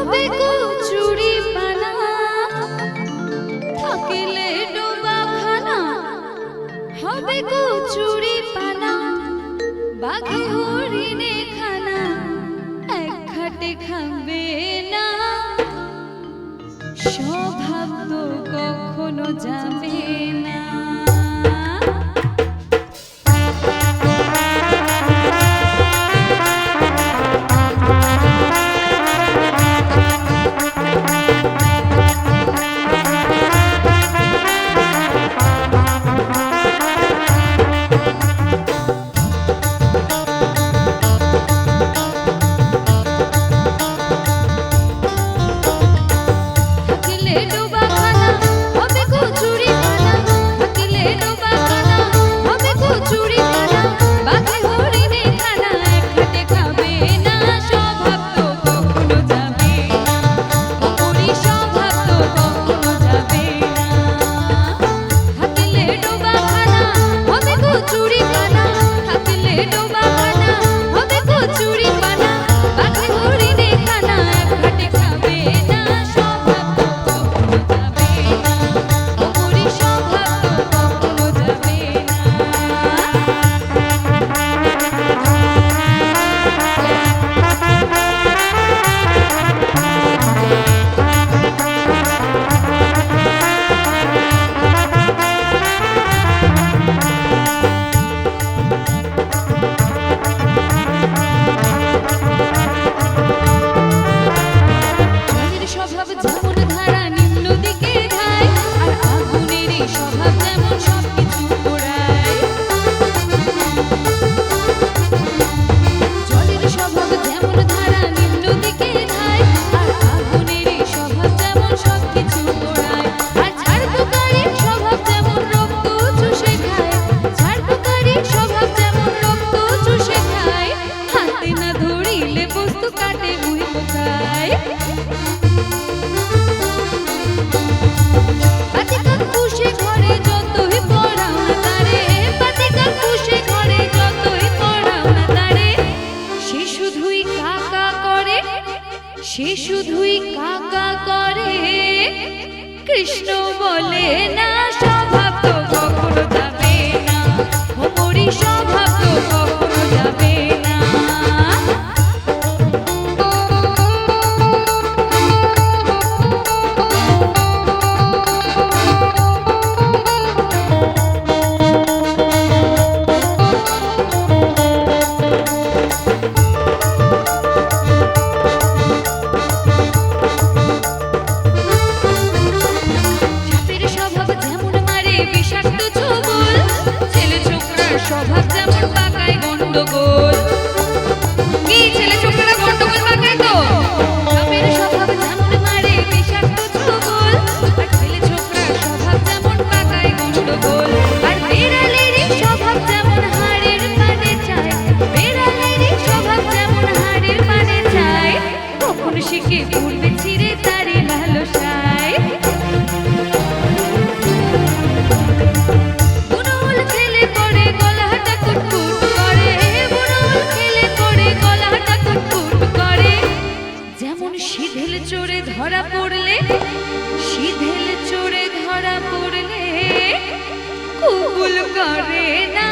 হবে কচুরি পানা থাকিলে ডোবা খানা হবে কচুরি পানা খানা। এক খাটে খাবে না। স্বভাব তো কখনো যাবে না। Judy. সে শুধুই কাকা করে। কৃষ্ণ বলে না স্বভাব তো কখনো চোরে ধরা পড়লে সিধেল চোরে ধরা পড়লে কুকুল করে না